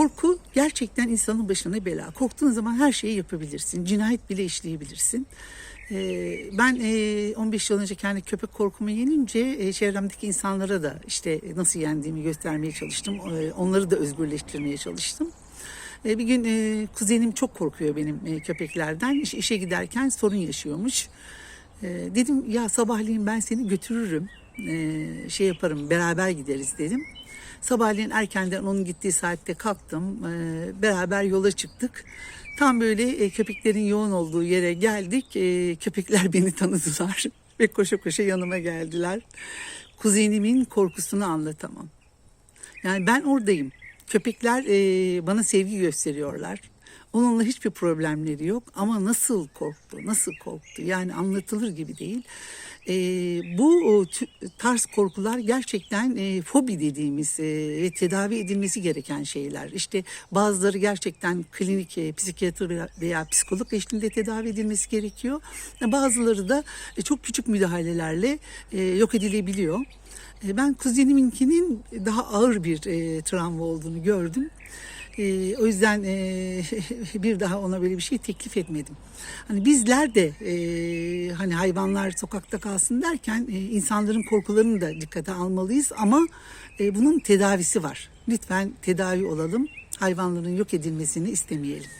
korku gerçekten insanın başına bela. Korktuğun zaman her şeyi yapabilirsin. Cinayet bile işleyebilirsin. Ee, ben e, 15 yıl önce kendi köpek korkumu yenince e, çevremdeki insanlara da işte nasıl yendiğimi göstermeye çalıştım. Ee, Onları da özgürleştirmeye çalıştım. E, Bir gün e, kuzenim çok korkuyor benim e, köpeklerden. İş- işe giderken sorun yaşıyormuş. E, Dedim ya sabahleyin ben seni götürürüm. E, Şey yaparım beraber gideriz dedim. Sabahleyin erkenden onun gittiği saatte kalktım. E, Beraber yola çıktık. Tam böyle e, köpeklerin yoğun olduğu yere geldik. E, Köpekler beni tanıdılar ve koşa koşa yanıma geldiler. Kuzenimin korkusunu anlatamam. Yani ben oradayım. Köpekler e, bana sevgi gösteriyorlar. Onunla hiçbir problemleri yok ama nasıl korktu, nasıl korktu yani anlatılır gibi değil. E, bu tarz korkular gerçekten e, fobi dediğimiz e, ve tedavi edilmesi gereken şeyler. İşte bazıları gerçekten klinik e, psikiyatr veya, veya psikolog eşliğinde tedavi edilmesi gerekiyor. Bazıları da e, çok küçük müdahalelerle e, yok edilebiliyor. E, Ben kuzeniminkinin daha ağır bir e, travma olduğunu gördüm. E, o yüzden e, bir daha ona böyle bir şey teklif etmedim. Hani bizler de e, hani hayvanlar sokakta kalsın derken e, insanların korkularını da dikkate almalıyız ama e, bunun tedavisi var. Lütfen tedavi olalım. Hayvanların yok edilmesini istemeyelim.